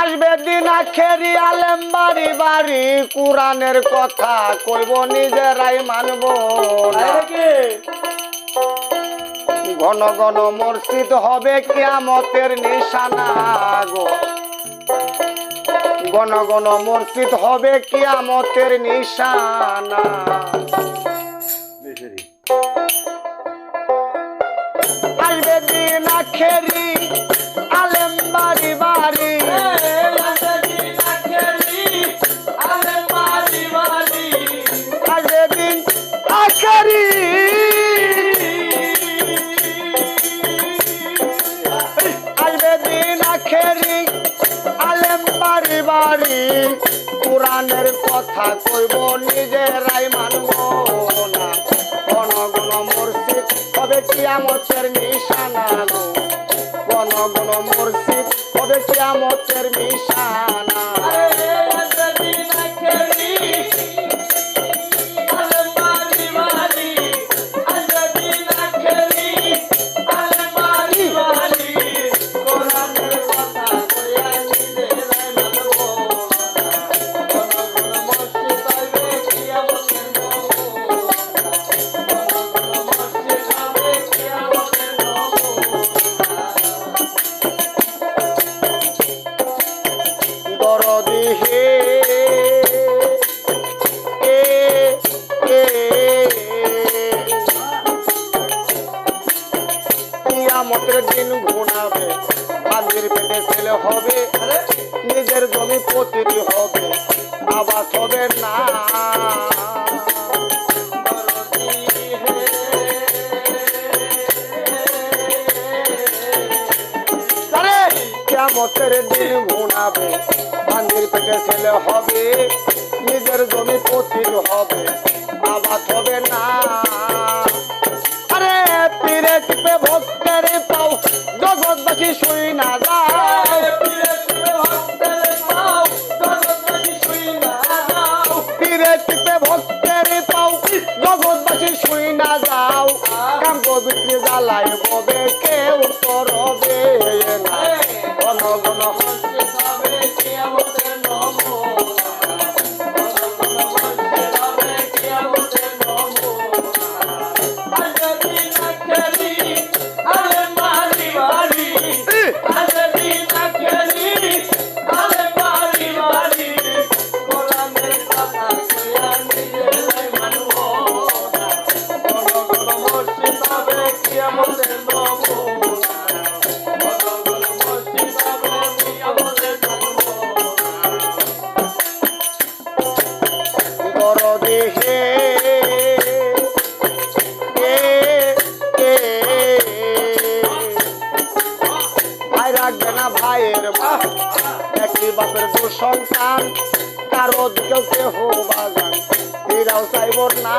আসবে দিন আখেরি আলেম বাড়ি বাড়ি কোরআনের কথা কইব নিজেরাই মানব। ঘন ঘন মসজিদ হবে কিয়ামতের নিশানা গো। ঘন ঘন মসজিদ হবে কিয়ামতের নিশানা। আসবে দিন আখেরি আলেম বাড়ি বাড়ি বাড়ি। পুরাণের কথা কইব, নিজেরাই মানব না। গণগণ গণ মসজিদ হবে কিয়ামতের নিশানা গো? গণ গণ মসজিদ হবে কিয়ামতের নিশানা? কিয়ামতের দিন ঘুনাবে বান্দির পেটে ছেলে হবে নিজের জমি প্রতিটি হবে। বাবা হবে না। কিয়ামতের দিন ঘুনাবে বান্দির পেটে ছেলে হবে, নিজের জমি প্রতিটি হবে। বাবা হবে না। শুই না যায় পীরে টিপে ভক্তের পাও। জগৎবাসী শুই না যাও। কাম বিক্রি জ্বালাই ববে কেউ, করবে না। ঘন ঘন দরদি হে সন্তান কারও দিকেও কেহ বাগান এরাও চাইব না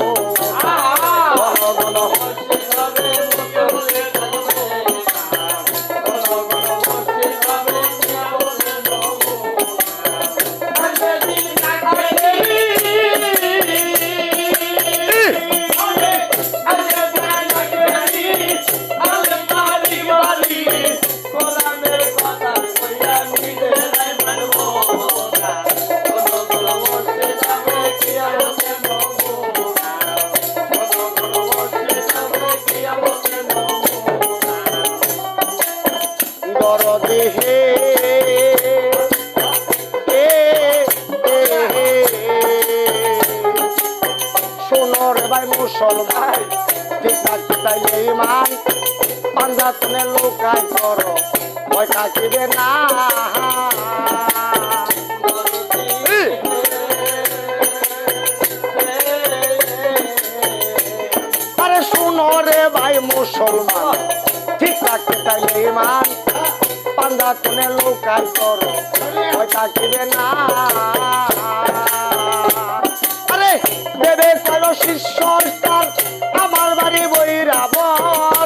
মুসলমান থাকতে চাইলে ইমান পাঞ্জাতনে লোকাই করো ভয় থাকিবে না। মুসলমান ঠিক রাখতে চাইলে ইমান পান্দা কোনে লোকাল করো ভয় থাকিবে না। আরে দেবে করো শিষ্যর তার আমার বাড়ি বৈরাবর।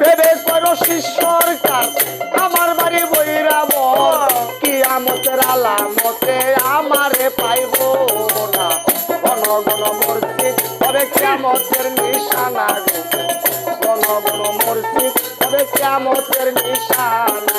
ভেবে করো শিষ্যর কাজ আমার বাড়ি বৈরাবর। কি আমতের আলামতে আমারে পাইব না। ঘন ঘন মসজিদ তবে কেমতের নিশানা ঘন ঘন মসজিদ তবে কেমতের নিশানা।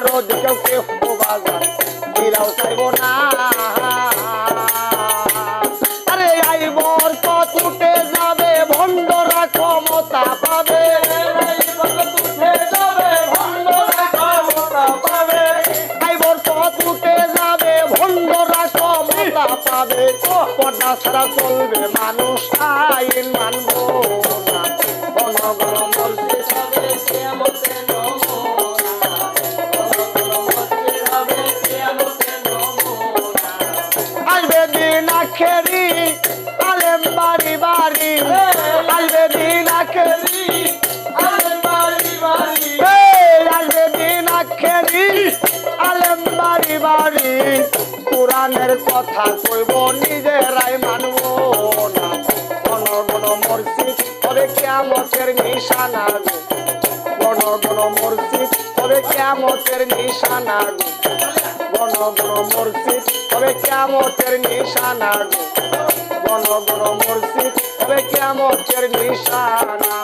কারও দিকেও বাজার ফিরাও চাইব না। আরে আইবর পথ উঠে যাবে, ভণ্ডরা ক্ষমতা পাবে। পাবে। পর্দা ছাড়া চলবে মানুষ আইন। বাড়ি কোরআনের কথা কইব, নিজেরাই মানব না। গণ গণ মসজিদ তবে কেমতের নিশানা গো। গণ গণ মসজিদ তবে কেমতের নিশানা গো। গণ গণ মসজিদ তবে কেমতের নিশানা গো। গণ গণ মসজিদ তবে কেমতের নিশানা।